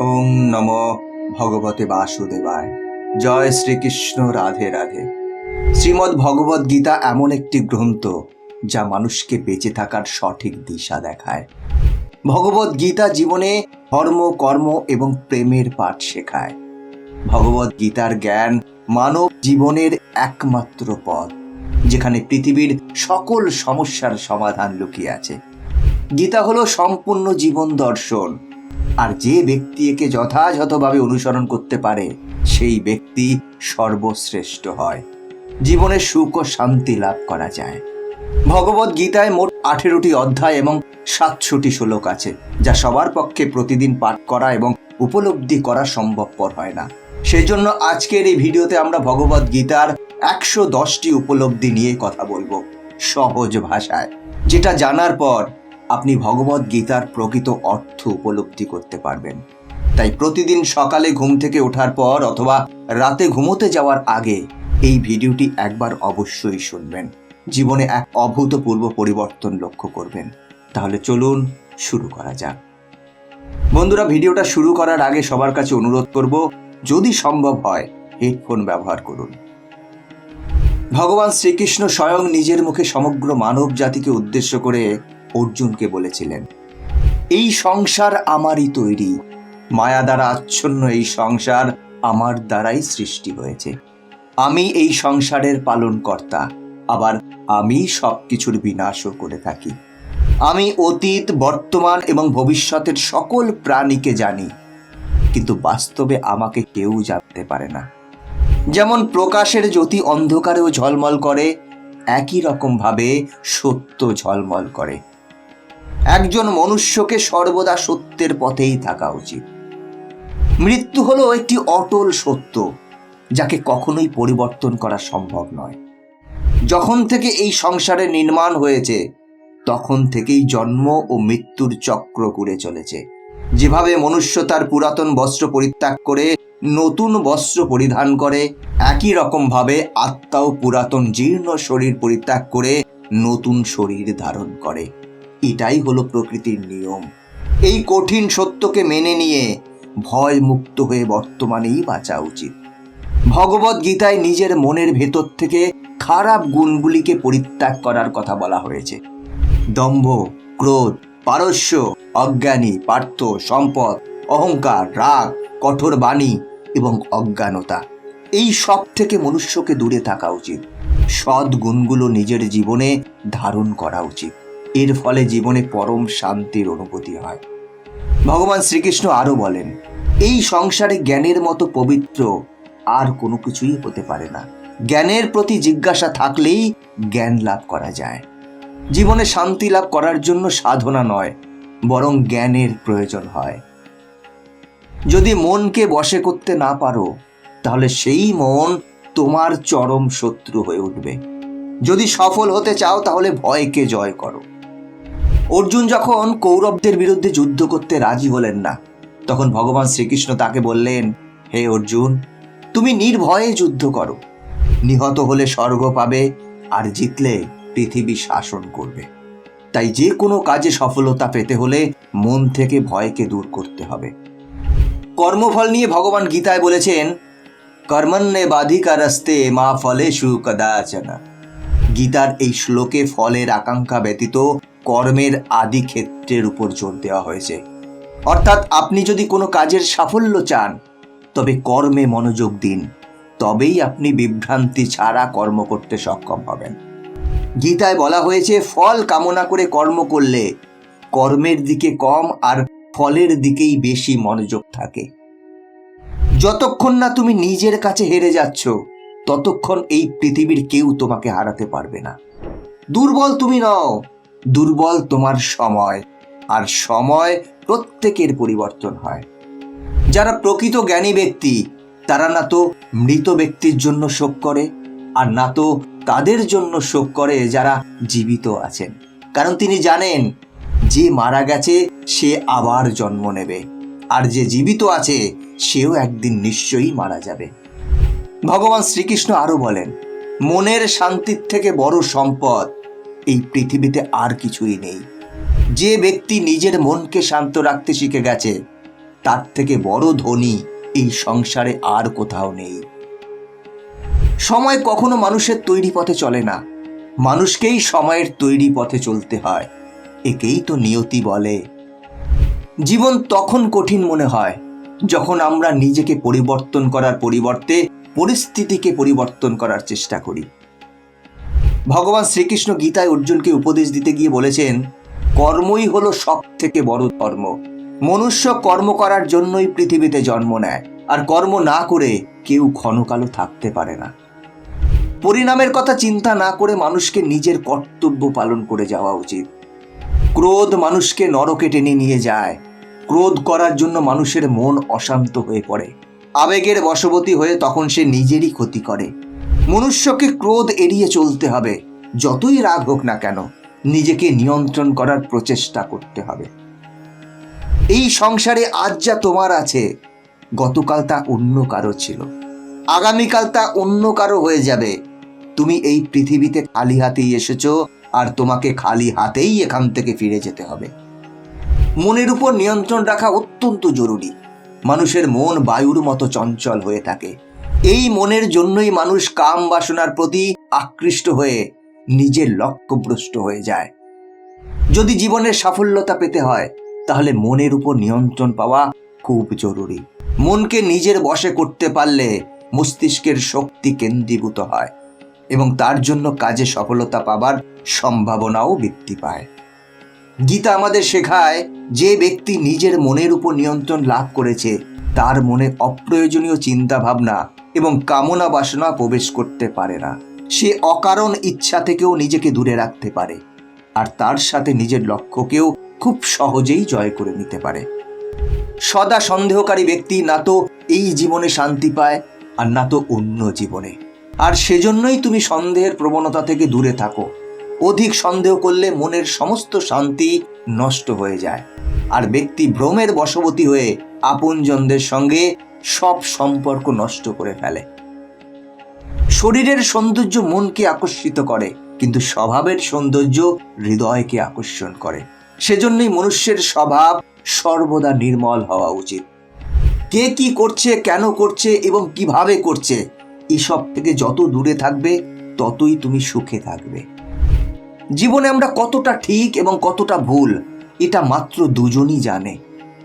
ওং নম ভগবতে বাসুদেবায়। জয় শ্রীকৃষ্ণ, রাধে রাধে। শ্রীমদ্ ভগবদ গীতা এমন একটি গ্রন্থ যা মানুষকে বেঁচে থাকার সঠিক দিশা দেখায়। ভগবদ গীতা জীবনে ধর্ম, কর্ম এবং প্রেমের পাঠ শেখায়। ভগবদ গীতার জ্ঞান মানব জীবনের একমাত্র পথ, যেখানে পৃথিবীর সকল সমস্যার সমাধান লুকিয়ে আছে। গীতা হলো সম্পূর্ণ জীবন দর্শন আর যে ব্যক্তি একে যথাযথভাবে অনুসরণ করতে পারে, সেই ব্যক্তি সর্বশ্রেষ্ঠ হয়। জীবনে সুখ ও শান্তি লাভ করা যায়। ভগবত গীতায় মোট আঠেরোটি অধ্যায় এবং সাতশোটি শ্লোক আছে, যা সবার পক্ষে প্রতিদিন পাঠ করা এবং উপলব্ধি করা সম্ভবপর হয় না। সেই জন্য আজকের এই ভিডিওতে আমরা ভগবত গীতার একশো দশটি উপলব্ধি নিয়ে কথা বলব। সহজ ভাষায়, যেটা জানার পর আপনি ভগবত গীতার প্রকৃত অর্থ উপলব্ধি করতে পারবেন। তাই প্রতিদিন সকালে ঘুম থেকে ওঠার পর অথবা রাতে ঘুমোতে যাওয়ার আগে এই ভিডিওটি একবার অবশ্যই শুনবেন। জীবনে এক অভূতপূর্ব পরিবর্তন লক্ষ্য করবেন। তাহলে চলুন শুরু করা যাক। বন্ধুরা, ভিডিওটা শুরু করার আগে সবার কাছে অনুরোধ করব, যদি সম্ভব হয়, হেডফোন ব্যবহার করুন। ভগবান শ্রীকৃষ্ণ স্বয়ং নিজের মুখে সমগ্র মানব জাতিকে উদ্দেশ্য করে অর্জুনকে বলেছিলেন, এই সংসার আমারই তৈরি। মায়া দ্বারা আচ্ছন্ন এই সংসার আমার দ্বারাই সৃষ্টি হয়েছে। আমি এই সংসারের পালনকর্তা, আবার আমি সবকিছুর বিনাশও করে থাকি। আমি অতীত, বর্তমান এবং ভবিষ্যতের সকল প্রাণীকে জানি, কিন্তু বাস্তবে আমাকে কেউ জানতে পারে না। যেমন প্রকাশের জ্যোতি অন্ধকারেও ঝলমল করে, একই রকম ভাবে সত্য ঝলমল করে। একজন মনুষ্যকে সর্বদা সত্যের পথেই থাকা উচিত। মৃত্যু হলো একটি অটল সত্য, যাকে কখনোই পরিবর্তন করা সম্ভব নয়। যখন থেকে এই সংসারে নির্মাণ হয়েছে, তখন থেকেই জন্ম ও মৃত্যুর চক্র ঘুরে চলেছে। যেভাবে মনুষ্য তার পুরাতন বস্ত্র পরিত্যাগ করে, নতুন বস্ত্র পরিধান করে, একই রকমভাবে আত্মাও পুরাতন জীর্ণ শরীর পরিত্যাগ করে নতুন শরীর ধারণ করে। এটাই হলো প্রকৃতির নিয়ম। এই কঠিন সত্যকে মেনে নিয়ে ভয় মুক্ত হয়ে বর্তমানেই বাঁচা উচিত। ভগবত গীতায় নিজের মনের ভেতর থেকে খারাপ গুণগুলিকে পরিত্যাগ করার কথা বলা হয়েছে। দম্ভ, ক্রোধ, পারস্য, অজ্ঞানী, পার্থ, সম্পদ, অহংকার, রাগ, কঠোর বাণী এবং অজ্ঞানতা, এই সব থেকে মনুষ্যকে দূরে থাকা উচিত। সৎ গুণগুলো নিজের জীবনে ধারণ করা উচিত। এর ফলে জীবনে পরম শান্তির অনুভূতি হয়। ভগবান শ্রীকৃষ্ণ আরও বলেন, এই সংসারে জ্ঞানের মতো পবিত্র আর কোনো কিছুই হতে পারে না। জ্ঞানের প্রতি জিজ্ঞাসা থাকলেই জ্ঞান লাভ করা যায়। জীবনে শান্তি লাভ করার জন্য সাধনা নয়, বরং জ্ঞানের প্রয়োজন হয়। যদি মনকে বশে করতে না পারো, তাহলে সেই মন তোমার চরম শত্রু হয়ে উঠবে। যদি সফল হতে চাও, তাহলে ভয়কে জয় করো। অর্জুন যখন কৌরবদের বিরুদ্ধে যুদ্ধ করতে রাজি হলেন না, তখন ভগবান শ্রীকৃষ্ণ তাকে বললেন, হে অর্জুন, তুমি নির্ভয়ে যুদ্ধ করো। নিহত হলে স্বর্গ পাবে আর জিতলে পৃথিবী শাসন করবে। তাই যে কোনো কাজে সফলতা পেতে হলে মন থেকে ভয়কে দূর করতে হবে। কর্মফল নিয়ে ভগবান গীতায় বলেছেন কর্মণ্যে বাধিকারস্তে মা ফলেষু কদাচনা। গীতার এই শ্লোকে ফলের আকাঙ্ক্ষা ব্যতীত কর্মের আদি ক্ষেত্রের উপর জোর দেওয়া হয়েছে। অর্থাৎ আপনি যদি কোনো কাজের সাফল্য চান, তবে কর্মে মনোযোগ দিন। তবেই আপনি বিভ্রান্তি ছাড়া কর্ম করতে সক্ষম হবেন। গীতায় বলা হয়েছে, ফল কামনা করে কর্ম করলে কর্মের দিকে কম আর ফলের দিকেই বেশি মনোযোগ থাকে। যতক্ষণ না তুমি নিজের কাছে হেরে যাচ্ছ, ততক্ষণ এই পৃথিবীর কেউ তোমাকে হারাতে পারবে না। দুর্বল তুমি নও দুর্বল তোমার সময়, আর সময় প্রত্যেকের পরিবর্তন হয়। যারা প্রকৃত জ্ঞানী ব্যক্তি, তারা না তো মৃত ব্যক্তির জন্য শোক করে, আর না তো তাদের জন্য শোক করে যারা জীবিত আছেন। কারণ তিনি জানেন, যে মারা গেছে, সে আবার জন্ম নেবে, আর যে জীবিত আছে, সেও একদিন নিশ্চয়ই মারা যাবে। ভগবান শ্রীকৃষ্ণ আরও বলেন, মনের শান্তির থেকে বড় সম্পদ এই পৃথিবীতে আর কিছুই নেই। যে ব্যক্তি নিজের মনকে শান্ত রাখতে শিখে গেছে, তার থেকে বড় ধনী এই সংসারে আর কোথাও নেই। সময় কখনো মানুষের তৈরি পথে চলে না। মানুষকেই সময়ের তৈরি পথে চলতে হয়। একেই তো নিয়তি বলে। জীবন তখন কঠিন মনে হয়, যখন আমরা নিজেকে পরিবর্তন করার পরিবর্তে পরিস্থিতিকে পরিবর্তন করার চেষ্টা করি। ভগবান শ্রীকৃষ্ণ গীতায় অর্জুনকে উপদেশ দিতে গিয়ে বলেছেন, কর্মই হলো সব থেকে বড় ধর্ম। মনুষ্য কর্ম করার জন্যই পৃথিবীতে জন্ম নেয়, আর কর্ম না করে কেউ ক্ষণকালও থাকতে পারে না। পরিণামের কথা চিন্তা না করে মানুষকে নিজের কর্তব্য পালন করে যাওয়া উচিত। ক্রোধ মানুষকে নরকে টেনে নিয়ে যায়। ক্রোধ করার জন্য মানুষের মন অশান্ত হয়ে পড়ে। আবেগের বশবতী হয়ে তখন সে নিজেরই ক্ষতি করে। মনুষ্যকে ক্রোধ এড়িয়ে চলতে হবে। যতই রাগ হোক না কেন, নিজেকে নিয়ন্ত্রণ করার প্রচেষ্টা করতে হবে। এই সংসারে আজ যা তোমার আছে, গতকাল তা অন্য কারও ছিল। আগামীকাল তা অন্য কারও হয়ে যাবে। তুমি এই পৃথিবীতে খালি হাতেই এসেছ, আর তোমাকে খালি হাতেই এখান থেকে ফিরে যেতে হবে। মনের উপর নিয়ন্ত্রণ রাখা অত্যন্ত জরুরি। মানুষের মন বায়ুর মতো চঞ্চল হয়ে থাকে। এই মনের জন্যই মানুষ কাম বাসনার প্রতি আকৃষ্ট হয়ে নিজের লক্ষ্যভ্রষ্ট হয়ে যায়। যদি জীবনের সাফল্যতা পেতে হয়, তাহলে মনের উপর নিয়ন্ত্রণ পাওয়া খুব জরুরি। মনকে নিজের বশে করতে পারলে মস্তিষ্কের শক্তি কেন্দ্রীভূত হয় এবং তার জন্য কাজে সফলতা পাবার সম্ভাবনাও বৃদ্ধি পায়। গীতা আমাদের শেখায়, যে ব্যক্তি নিজের মনের উপর নিয়ন্ত্রণ লাভ করেছে, তার মনে অপ্রয়োজনীয় চিন্তা ভাবনা এবং কামনা বাসনা প্রবেশ করতে পারে না। সে অকারণ ইচ্ছা থেকেও নিজেকে দূরে রাখতে পারে, আর তার সাথে নিজের লক্ষ্যকেও খুব সহজেই জয় করে নিতে পারে। সদা সন্দেহকারী ব্যক্তি না তো এই জীবনে শান্তি পায়, আর না তো অন্য জীবনে। আর সেজন্যই তুমি সন্দেহের প্রবণতা থেকে দূরে থাকো। অধিক সন্দেহ করলে মনের সমস্ত শান্তি নষ্ট হয়ে যায়। আর ব্যক্তি ভ্রমের বশবতী হয়ে আপনজনদের সঙ্গে সব সম্পর্ক নষ্ট করে ফেলে। শরীরের সৌন্দর্য মনকে আকর্ষিত করে, কিন্তু স্বভাবের সৌন্দর্য হৃদয়কে আকর্ষণ করে। সেজন্যই মনুষ্যের স্বভাব সর্বদা নির্মল হওয়া উচিত। কে কি করছে, কেন করছে এবং কীভাবে করছে, এসব থেকে যত দূরে থাকবে, ততই তুমি সুখে থাকবে। জীবনে আমরা কতটা ঠিক এবং কতটা ভুল, এটা মাত্র দুজনই জানে।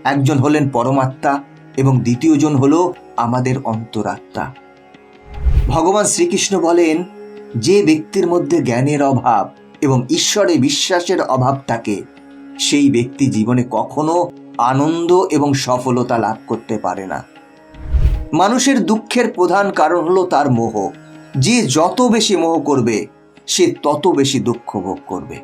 একজন হলেন পরমাত্মা এবং দ্বিতীয়জন হল আমাদের অন্তরাত্মা। ভগবান শ্রীকৃষ্ণ বলেন, যে ব্যক্তির মধ্যে জ্ঞানের অভাব এবং ঈশ্বরে বিশ্বাসের অভাব থাকে, সেই ব্যক্তি জীবনে কখনো আনন্দ এবং সফলতা লাভ করতে পারে না। মানুষের দুঃখের প্রধান কারণ হলো তার মোহ। যে যত বেশি মোহ করবে, সে তত বেশি দুঃখ ভোগ করবে।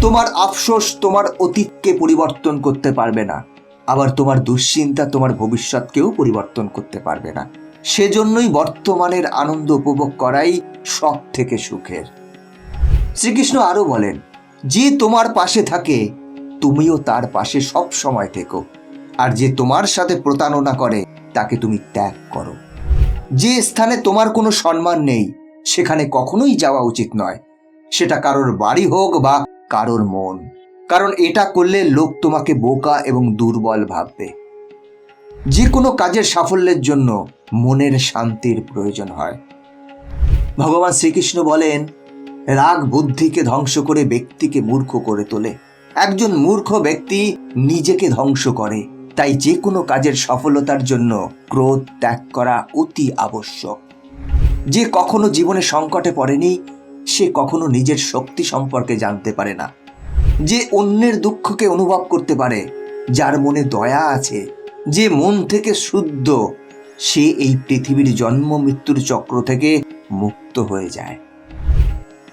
তোমার আফসোস তোমার অতীতকে পরিবর্তন করতে পারবে না। আবার তোমার দুশ্চিন্তা তোমার ভবিষ্যৎকেও পরিবর্তন করতে পারবে না। সেজন্যই বর্তমানের আনন্দ উপভোগ করাই সব থেকে সুখের। শ্রীকৃষ্ণ আরও বলেন, যে তোমার পাশে থাকে, তুমিও তার পাশে সব সময় থেকো। আর যে তোমার সাথে প্রতারণা করে, তাকে তুমি ত্যাগ করো। যে স্থানে তোমার কোনো সম্মান নেই, সেখানে কখনোই যাওয়া উচিত নয়। সেটা কারোর বাড়ি হোক বা কারোর মন। কারণ এটা করলে লোক তোমাকে বোকা এবং দুর্বল ভাববে। যে কোনো কাজের সাফল্যের জন্য মনের শান্তির প্রয়োজন হয়। ভগবান শ্রীকৃষ্ণ বলেন, রাগ বুদ্ধিকে ধ্বংস করে ব্যক্তিকে মূর্খ করে তোলে। একজন মূর্খ ব্যক্তি নিজেকে ধ্বংস করে, তাই যে কোনো কাজের সফলতার জন্য ক্রোধ ত্যাগ করা অতি আবশ্যক। যে কখনো জীবনে সংকটে পড়েনি, সে কখনো নিজের শক্তি সম্পর্কে জানতে পারে না। যে অন্যের দুঃখকে অনুভব করতে পারে, যার মনে দয়া আছে, যে মন থেকে শুদ্ধ, সে এই পৃথিবীর জন্ম মৃত্যুর চক্র থেকে মুক্ত হয়ে যায়।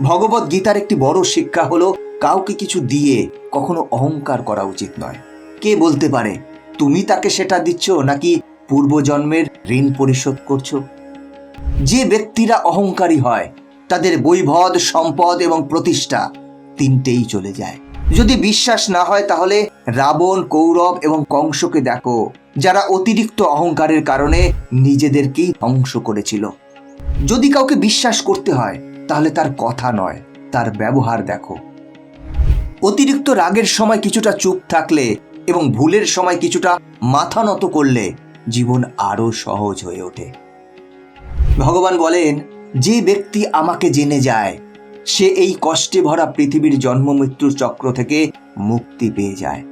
ভগবত গীতার একটি বড় শিক্ষা হলো, কাউকে কিছু দিয়ে কখনো অহংকার করা উচিত নয়। কে বলতে পারে, তুমি তাকে সেটা দিচ্ছ নাকি পূর্বজন্মের ঋণ পরিশোধ করছ? যে ব্যক্তিরা অহংকারী হয়, তাদের বৈভদ, সম্পদ এবং প্রতিষ্ঠা তিনটেই চলে যায়। যদি বিশ্বাস না হয় তাহলে রাবণ, কৌরব এবং কংসকে দেখো, যারা অতিরিক্ত অহংকারের কারণে নিজেদেরকেই ধ্বংস করেছিল। যদি কাউকে বিশ্বাস করতে হয়, তাহলে তার কথা নয়, তার ব্যবহার দেখো। অতিরিক্ত রাগের সময় কিছুটা চুপ থাকলে এবং ভুলের সময় কিছুটা মাথা নত করলে জীবন আরও সহজ হয়ে ওঠে। ভগবান বলেন, যে ব্যক্তি আমাকে জেনে যায় সে এই কষ্টে ভরা পৃথিবীর জন্ম মৃত্যুর চক্র থেকে মুক্তি পেয়ে যায়।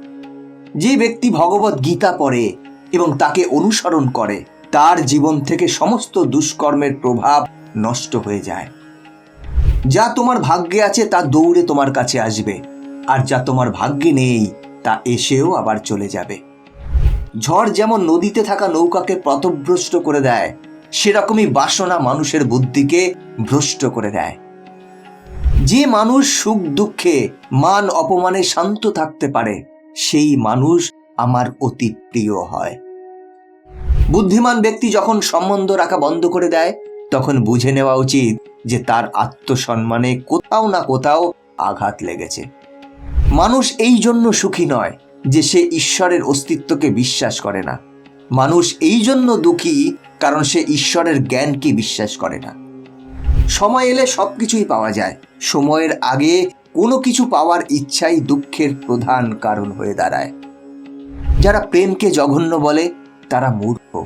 যে ব্যক্তি ভগবত গীতা পড়ে এবং তাকে অনুসরণ করে, তার জীবন থেকে সমস্ত দুষ্কর্মের প্রভাব নষ্ট হয়ে যায়। যা তোমার ভাগ্যে আছে, তা দৌড়ে তোমার কাছে আসবে। আর যা তোমার ভাগ্যে নেই, তা এসেও আবার চলে যাবে। ঝড় যেমন নদীতে থাকা নৌকাকে পথভ্রষ্ট করে দেয়, সেরকমই বাসনা মানুষের বুদ্ধিকে ভ্রষ্ট করে দেয়। যে মানুষ সুখ দুঃখে, মান অপমানে শান্ত থাকতে পারে, সেই মানুষ আমার অতি প্রিয় হয়। বুদ্ধিমান ব্যক্তি যখন সম্বন্ধ রাখা বন্ধ করে দেয়, তখন বুঝে নেওয়া উচিত যে তার আত্মসম্মানে কোথাও না কোথাও আঘাত লেগেছে। মানুষ এই জন্য সুখী নয় যে সে ঈশ্বরের অস্তিত্বকে বিশ্বাস করে না। মানুষ এই জন্য দুঃখী কারণ সে ঈশ্বরের জ্ঞানকে বিশ্বাস করে না। সময় এলে সবকিছুই পাওয়া যায়। সময়ের আগে কোনো কিছু পাওয়ার ইচ্ছাই দুঃখের প্রধান কারণ হয়ে দাঁড়ায়। যারা প্রেমকে জঘন্য বলে, তারা মূর্খ।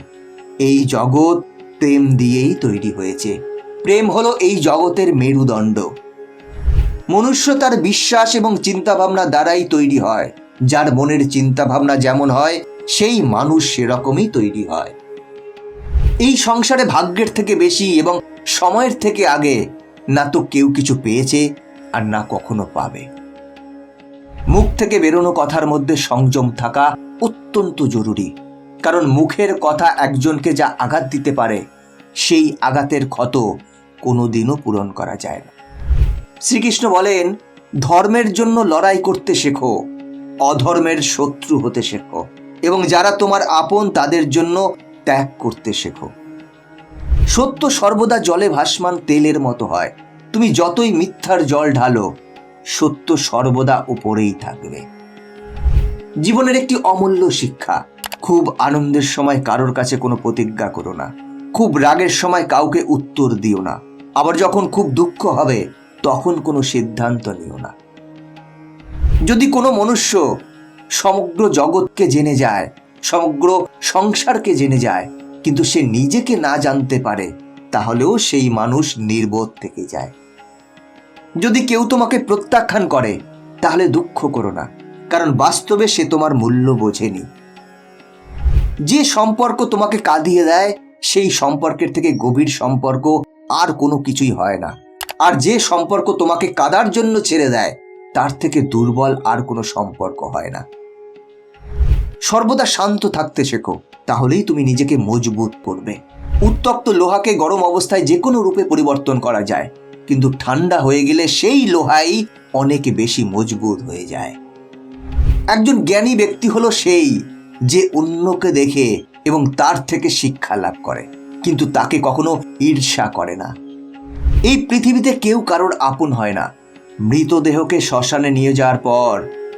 এই জগৎ প্রেম দিয়েই তৈরি হয়েছে। প্রেম হলো এই জগতের মেরুদণ্ড। মনুষ্য তার বিশ্বাস এবং চিন্তাভাবনা দ্বারাই তৈরি হয়। যার মনের চিন্তাভাবনা যেমন হয়, সেই মানুষ সেরকমই তৈরি হয়। এই সংসারে ভাগ্যের থেকে বেশি এবং সময়ের থেকে আগে না তো কেউ কিছু পেয়েছে আর না কখনো পাবে। মুখ থেকে বেরোনো কথার মধ্যে সংযম থাকা অত্যন্ত জরুরি, কারণ মুখের কথা একজনকে যা আঘাত দিতে পারে, সেই আঘাতের ক্ষত কোনোদিনও পূরণ করা যায় না। শ্রীকৃষ্ণ বলেন, ধর্মের জন্য লড়াই করতে শেখো, অধর্মের শত্রু হতে শেখো, এবং যারা তোমার আপন তাদের জন্য ত্যাগ করতে শেখো। সত্য সর্বদা জলে ভাসমান তেলের মতো হয়। তুমি যতই মিথ্যার জল ঢালো, সত্য সর্বদা উপরেই থাকবে। জীবনের একটি অমূল্য শিক্ষা, খুব আনন্দের সময় কারোর কাছে কোনো প্রতিজ্ঞা করো না। খুব রাগের সময় কাউকে উত্তর দিও না। আবার যখন খুব দুঃখ হবে, তখন কোনো সিদ্ধান্ত নিও না। যদি কোনো মনুষ্য সমগ্র জগৎকে জেনে যায়, সমগ্র সংসারকে জেনে যায় কিন্তু সে নিজেকে না জানতে পারে, তাহলেও সেই মানুষ নির্বোধ থেকে যায়। যদি কেউ তোমাকে প্রত্যাখ্যান করে, তাহলে দুঃখ করো না, কারণ বাস্তবে সে তোমার মূল্য বোঝেনি। যে সম্পর্ক তোমাকে কাঁদিয়ে দেয়, সেই সম্পর্কের থেকে গভীর সম্পর্ক আর কোনো কিছুই হয় না। আর যে সম্পর্ক তোমাকে কাদার জন্য ছেড়ে দেয়, তার থেকে দুর্বল আর কোনো সম্পর্ক হয় না। সর্বদা শান্ত থাকতে শেখো, তাহলেই তুমি নিজেকে মজবুত করবে। উত্তপ্ত লোহাকে গরম অবস্থায় যে কোনো রূপে পরিবর্তন করা যায়, কিন্তু ঠান্ডা হয়ে গেলে সেই লোহাই অনেক বেশি মজবুত হয়ে যায়। একজন জ্ঞানী ব্যক্তি হলো সেই যে অন্যকে দেখে এবং তার থেকে শিক্ষা লাভ করে, কিন্তু তাকে কখনো ঈর্ষা করে না। এই পৃথিবীতে কেউ কারোর আপন হয় না। মৃতদেহকে শ্মশানে নিয়ে যাওয়ার পর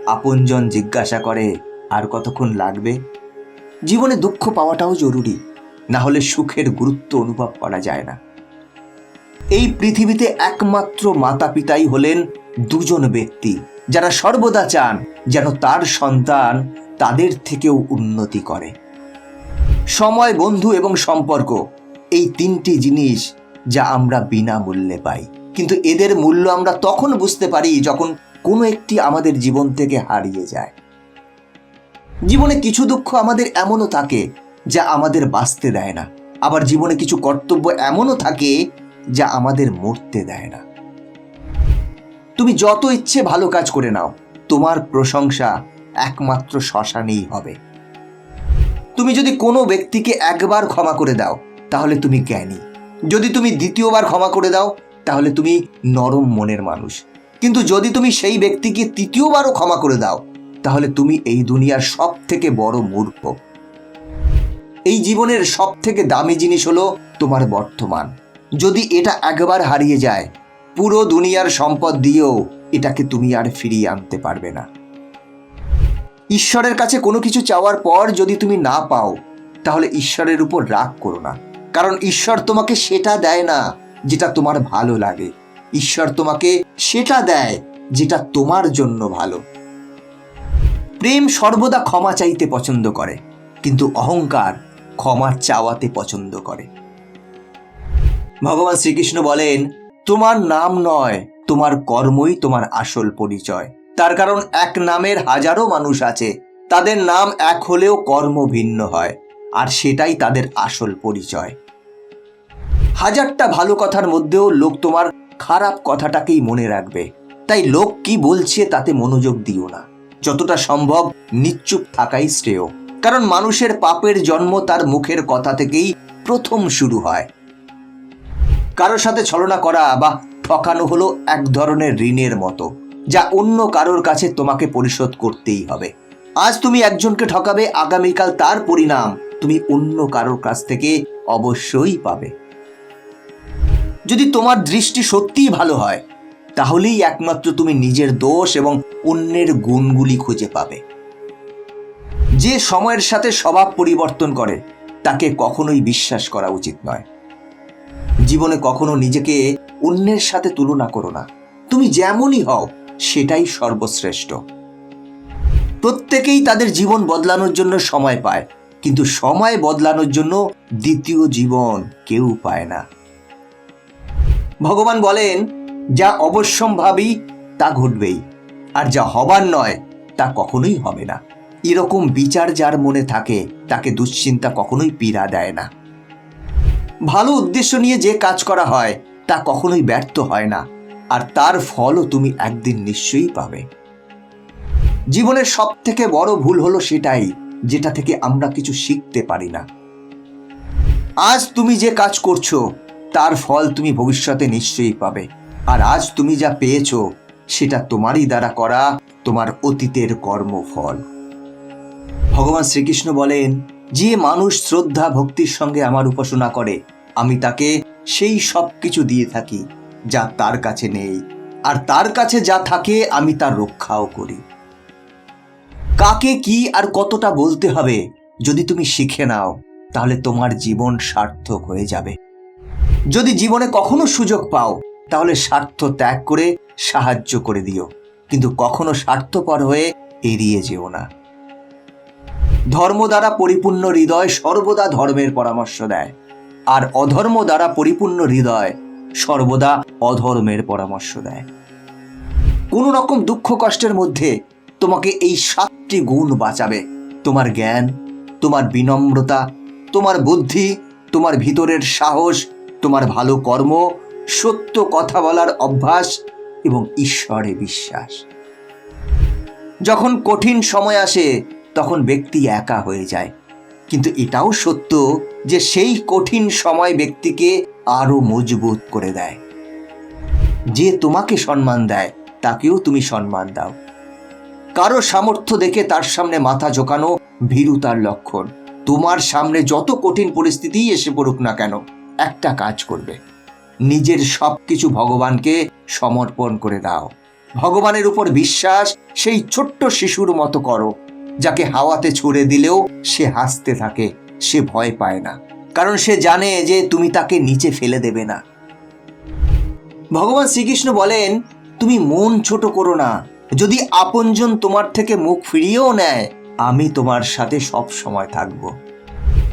আপনজন জিজ্ঞাসা করে আর কতক্ষণ লাগবে? জীবনে দুঃখ পাওয়াটাও জরুরি। না হলে সুখের গুরুত্ব অনুভব করা যায় না। এই পৃথিবীতে একমাত্র মাতা পিতাই হলেন দুজন ব্যক্তি, যারা সর্বদা চান যেন তার সন্তান তাদের থেকেও উন্নতি করে। সময়, বন্ধু এবং সম্পর্ক, এই তিনটি জিনিস যা আমরা বিনামূল্যে পাই। কিন্তু এদের মূল্য আমরা তখন বুঝতে পারি যখন কোনো একটি আমাদের জীবন থেকে হারিয়ে যায়। জীবনে কিছু দুঃখ আমাদের এমনও থাকে যা আমাদের বাঁচতে দেয় না। আবার জীবনে কিছু কর্তব্য এমনও থাকে যা আমাদের মরতে দেয় না। তুমি যত ইচ্ছে ভালো কাজ করে নাও, তোমার প্রশংসা একমাত্র শ্মশানেই হবে। তুমি যদি কোনো ব্যক্তিকে একবার ক্ষমা করে দাও, তাহলে তুমি জ্ঞানী। যদি তুমি দ্বিতীয়বার ক্ষমা করে দাও, তাহলে তুমি নরম মনের মানুষ। কিন্তু যদি তুমি সেই ব্যক্তিকে তৃতীয়বারও ক্ষমা করে দাও তাহলে তুমি এই দুনিয়ার সব থেকে বড় মূর্খ। এই জীবনের সব থেকে দামি জিনিস হলো তোমার বর্তমান। যদি এটা একবার হারিয়ে যায়, পুরো দুনিয়ার সম্পদ দিয়েও এটাকে তুমি আর ফিরিয়ে আনতে পারবে না। ঈশ্বরের কাছে কোনো কিছু চাওয়ার পর যদি তুমি না পাও, তাহলে ঈশ্বরের উপর রাগ করো না। কারণ ঈশ্বর তোমাকে সেটা দেয় না যেটা তোমার ভালো লাগে। ঈশ্বর তোমাকে সেটা দেয় যেটা তোমার জন্য ভালো। প্রেম সর্বদা ক্ষমা চাইতে পছন্দ করে, কিন্তু অহংকার ক্ষমা চাওয়াতে পছন্দ করে। ভগবান শ্রীকৃষ্ণ বলেন, তোমার নাম নয়, তোমার কর্মই তোমার আসল পরিচয়। তার কারণ এক নামের হাজারো মানুষ আছে, তাদের নাম এক হলেও কর্ম ভিন্ন হয়, আর সেটাই তাদের আসল পরিচয়। হাজারটা ভালো কথার মধ্যেও লোক তোমার খারাপ কথাটাকেই মনে রাখবে। তাই লোক কি বলছে তাতে মনোযোগ দিও না। যতটা সম্ভব নিশ্চুপ থাকাই শ্রেয়। কারণ মানুষের পাপের জন্ম তার মুখের কথা থেকেই প্রথম শুরু হয়। কারোর সাথে ছলনা করা বা ঠকানো হলো এক ধরনের ঋণের মতো, যা অন্য কারোর কাছে তোমাকে পরিশোধ করতেই হবে। আজ তুমি একজনকে ঠকাবে, আগামীকাল তার পরিণাম তুমি অন্য কারোর কাছ থেকে অবশ্যই পাবে। যদি তোমার দৃষ্টি সত্যিই ভালো হয় তাহলেই একমাত্র তুমি নিজের দোষ এবং অন্যের গুণগুলি খুঁজে পাবে। যে সময়ের সাথে স্বভাব পরিবর্তন করে, তাকে কখনোই বিশ্বাস করা উচিত নয়। জীবনে কখনো নিজেকে অন্যের সাথে তুলনা করো না। তুমি যেমনই হও, সেটাই সর্বশ্রেষ্ঠ। প্রত্যেকেই তাদের জীবন বদলানোর জন্য সময় পায়, কিন্তু সময় বদলানোর জন্য দ্বিতীয় জীবন কেউ পায় না। ভগবান বলেন যা অবশ্যম্ভাবী তা ঘটবেই। আর যা হবার নয়, তা কখনোই হবে না। এরকম বিচার যার মনে থাকে, তাকে দুশ্চিন্তা কখনোই পীড়া দেয় না। ভালো উদ্দেশ্য নিয়ে যে কাজ করা হয়, তা কখনোই ব্যর্থ হয় না। আর তার ফলও তুমি একদিন নিশ্চয়ই পাবে। জীবনের সব থেকে বড় ভুল হলো সেটাই, যেটা থেকে আমরা কিছু শিখতে পারি না। আজ তুমি যে কাজ করছ, তার ফল তুমি ভবিষ্যতে নিশ্চয়ই পাবে। আর আজ তুমি যা পেয়েছ, সেটা তোমারই দ্বারা করা তোমার অতীতের কর্মফল। ভগবান শ্রীকৃষ্ণ বলেন, যে মানুষ শ্রদ্ধা ভক্তির সঙ্গে আমার উপাসনা করে, আমি তাকে সেই সব কিছু দিয়ে থাকি, যা তার কাছে নেই। আর তার কাছে যা থাকে, আমি তার রক্ষাও করি। কাকে কি আর কতটা বলতে হবে, যদি তুমি শিখে নাও, তাহলে তোমার জীবন সার্থক হয়ে যাবে। যদি জীবনে কখনো সুযোগ পাও তাহলে স্বার্থ ত্যাগ করে সাহায্য করে দিও। কিন্তু কখনো স্বার্থপর হয়ে এড়িয়ে যেও না। ধর্ম দ্বারা পরিপূর্ণ হৃদয় সর্বদা ধর্মের পরামর্শ দেয়। আর অধর্ম দ্বারা পরিপূর্ণ হৃদয় সর্বদা অধর্মের পরামর্শ দেয়। কোনো রকম দুঃখ কষ্টের মধ্যে তোমাকে এই সাতটি গুণ বাঁচাবে। তোমার জ্ঞান, তোমার বিনম্রতা, তোমার বুদ্ধি, তোমার ভিতরের সাহস, তোমার ভালো কর্ম সত্য কথা বলার অভ্যাস এবং ঈশ্বরে বিশ্বাস। যখন কঠিন সময় আসে, তখন ব্যক্তি একা হয়ে যায়। কিন্তু এটাও সত্য যে সেই কঠিন সময় ব্যক্তিকে আরও মজবুত করে দেয়। যে তোমাকে সম্মান দেয়, তাকেও তুমি সম্মান দাও। কারও সামর্থ্য দেখে তার সামনে মাথা ঝোকানো ভীরুতার লক্ষণ। তোমার সামনে যত কঠিন পরিস্থিতিই এসে পড়ুক না কেন, একটা কাজ করবে। নিজের সব কিছু ভগবানকে সমর্পণ করে দাও। ভগবানের উপর বিশ্বাস সেই ছোট্ট শিশুর মতো করো, যাকে হাওয়াতে ছুড়ে দিলেও সে হাসতে থাকে, সে ভয় পায় না। কারণ সে জানে যে তুমি তাকে নিচে ফেলে দেবে না। ভগবান শ্রীকৃষ্ণ বলেন, তুমি মন ছোট করো না। যদি আপনজন তোমার থেকে মুখ ফিরিয়েও নেয়, আমি তোমার সাথে সব সময় থাকব।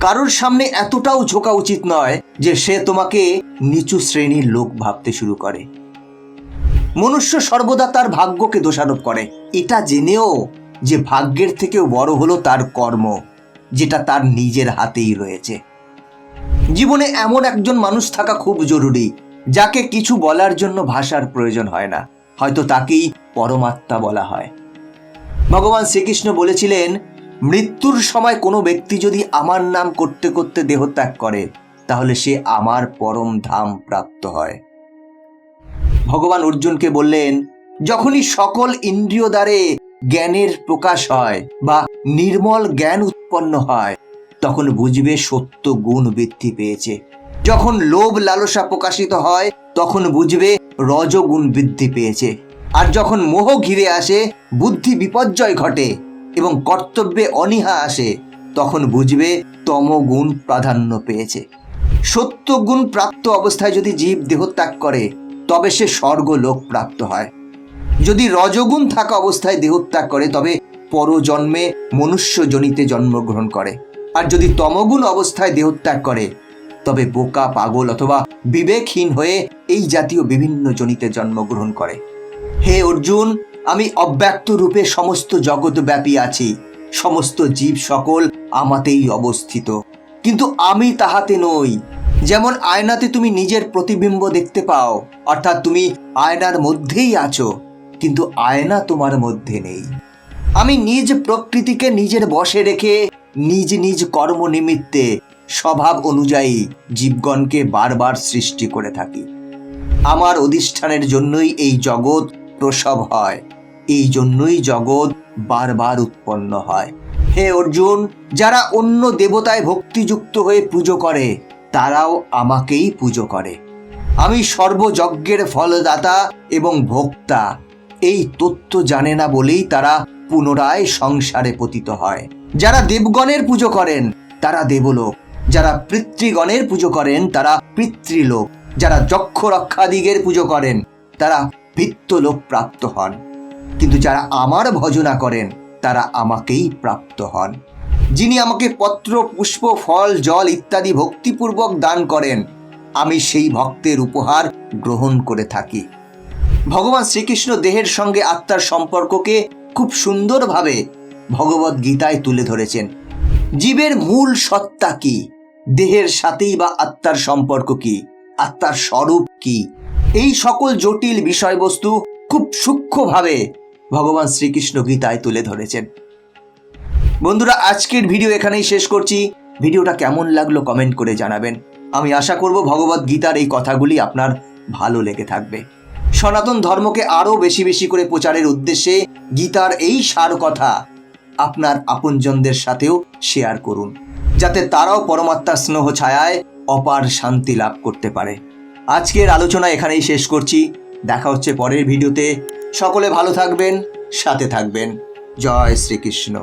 কারোর সামনে এতটাও ঝোঁকা উচিত নয় যে সে তোমাকে নিচু শ্রেণির লোক ভাবতে শুরু করে। মনুষ্য সর্বদা তার ভাগ্যকে দোষারোপ করে। এটা জেনেও যে ভাগ্যের থেকেও বড় হলো তার কর্ম, যেটা তার নিজের হাতেই রয়েছে। জীবনে এমন একজন মানুষ থাকা খুব জরুরি, যাকে কিছু বলার জন্য ভাষার প্রয়োজন হয় না। হয়তো তাকেই পরমাত্মা বলা হয়। ভগবান শ্রীকৃষ্ণ বলেছিলেন মৃত্যুর সময় কোনো ব্যক্তি যদি আমার নাম করতে করতে দেহত্যাগ করে, তাহলে সে আমার পরম ধাম প্রাপ্ত হয়। ভগবান অর্জুনকে বললেন, যখনই সকল ইন্দ্রিয় দ্বারে জ্ঞানের প্রকাশ হয় বা নির্মল জ্ঞান উৎপন্ন হয়, তখন বুঝবে সত্য গুণ বৃদ্ধি পেয়েছে। যখন লোভ লালসা প্রকাশিত হয়, তখন বুঝবে রজগুণ বৃদ্ধি পেয়েছে। আর যখন মোহ ঘিরে আসে, বুদ্ধি বিপর্যয় ঘটে এবং কর্তব্যে অনীহা আসে, তখন বুঝবে তমগুণ প্রাধান্য পেয়েছে। সত্য গুণ প্রাপ্ত অবস্থায় যদি জীব দেহত্যাগ করে, তবে সে স্বর্গ লোক প্রাপ্ত হয়। যদি রজগুণ থাকা অবস্থায় দেহত্যাগ করে, তবে পরজন্মে মনুষ্য জনিতে জন্মগ্রহণ করে। আর যদি তমগুণ অবস্থায় দেহত্যাগ করে, তবে বোকা, পাগল অথবা বিবেকহীন হয়ে এই জাতীয় বিভিন্ন জনিতে জন্মগ্রহণ করে। হে অর্জুন আমি অব্যক্ত রূপে সমস্ত জগৎব্যাপী আছি। সমস্ত জীব সকল আমাতেই অবস্থিত। কিন্তু আমি তাহাতে নই। যেমন আয়নাতে তুমি নিজের প্রতিবিম্ব দেখতে পাও, অর্থাৎ তুমি আয়নার মধ্যেই আছো, কিন্তু আয়না তোমার মধ্যে নেই। আমি নিজ প্রকৃতিকে নিজের বশে রেখে নিজ নিজ কর্ম নিমিত্তে স্বভাব অনুযায়ী জীবগণকে বারবার সৃষ্টি করে থাকি। আমার অধিষ্ঠানের জন্যই এই জগৎ প্রসব হয়। এই জন্যই জগৎ বারবার উৎপন্ন হয়। হে অর্জুন, যারা অন্য দেবতায় ভক্তিযুক্ত হয়ে পুজো করে, তারাও আমাকেই পুজো করে। আমি সর্বযজ্ঞের ফলদাতা এবং ভোক্তা। এই তথ্য জানে না বলেই তারা পুনরায় সংসারে পতিত হয়। যারা দেবগণের পুজো করেন, তারা দেবলোক। যারা পিতৃগণের পুজো করেন, তারা পিতৃলোক। যারা যক্ষ রক্ষাদিগের পুজো করেন, তারা ভিত্তলোক প্রাপ্ত হন। কিন্তু যারা আমার ভজনা করেন, তারা আমাকেই প্রাপ্ত হন। যিনি আমাকে পত্র, পুষ্প, ফল, জল ইত্যাদি ভক্তিপূর্বক দান করেন, আমি সেই ভক্তের উপহার গ্রহণ করে থাকি। ভগবান শ্রীকৃষ্ণ দেহের সঙ্গে আত্মার সম্পর্ককে খুব সুন্দরভাবে ভগবত গীতায় তুলে ধরেছেন। জীবের মূল সত্তা কি? দেহের সাথেই বা আত্মার সম্পর্ক কি? আত্মার স্বরূপ কি? এই সকল জটিল বিষয়বস্তু খুব সূক্ষ্মভাবে ভগবান শ্রীকৃষ্ণ গীতায় তুলে ধরেছেন। বন্ধুরা, আজকের ভিডিও এখানেই শেষ করছি। ভিডিওটা কেমন লাগল কমেন্ট করে জানাবেন। আমি আশা করব ভগবত গীতার এই কথাগুলি আপনার ভালো লেগে থাকবে। সনাতন ধর্মকে আরও বেশি বেশি করে প্রচারের উদ্দেশ্যে গীতার এই সার কথা আপনার আপনজনদের সাথেও শেয়ার করুন, যাতে তারাও পরমাত্মার স্নেহ ছায়ায় অপার শান্তি লাভ করতে পারে। আজকের আলোচনা এখানেই শেষ করছি। দেখা হচ্ছে পরের ভিডিওতে। সকলে ভালো থাকবেন সাথে থাকবেন। জয় শ্রীকৃষ্ণ।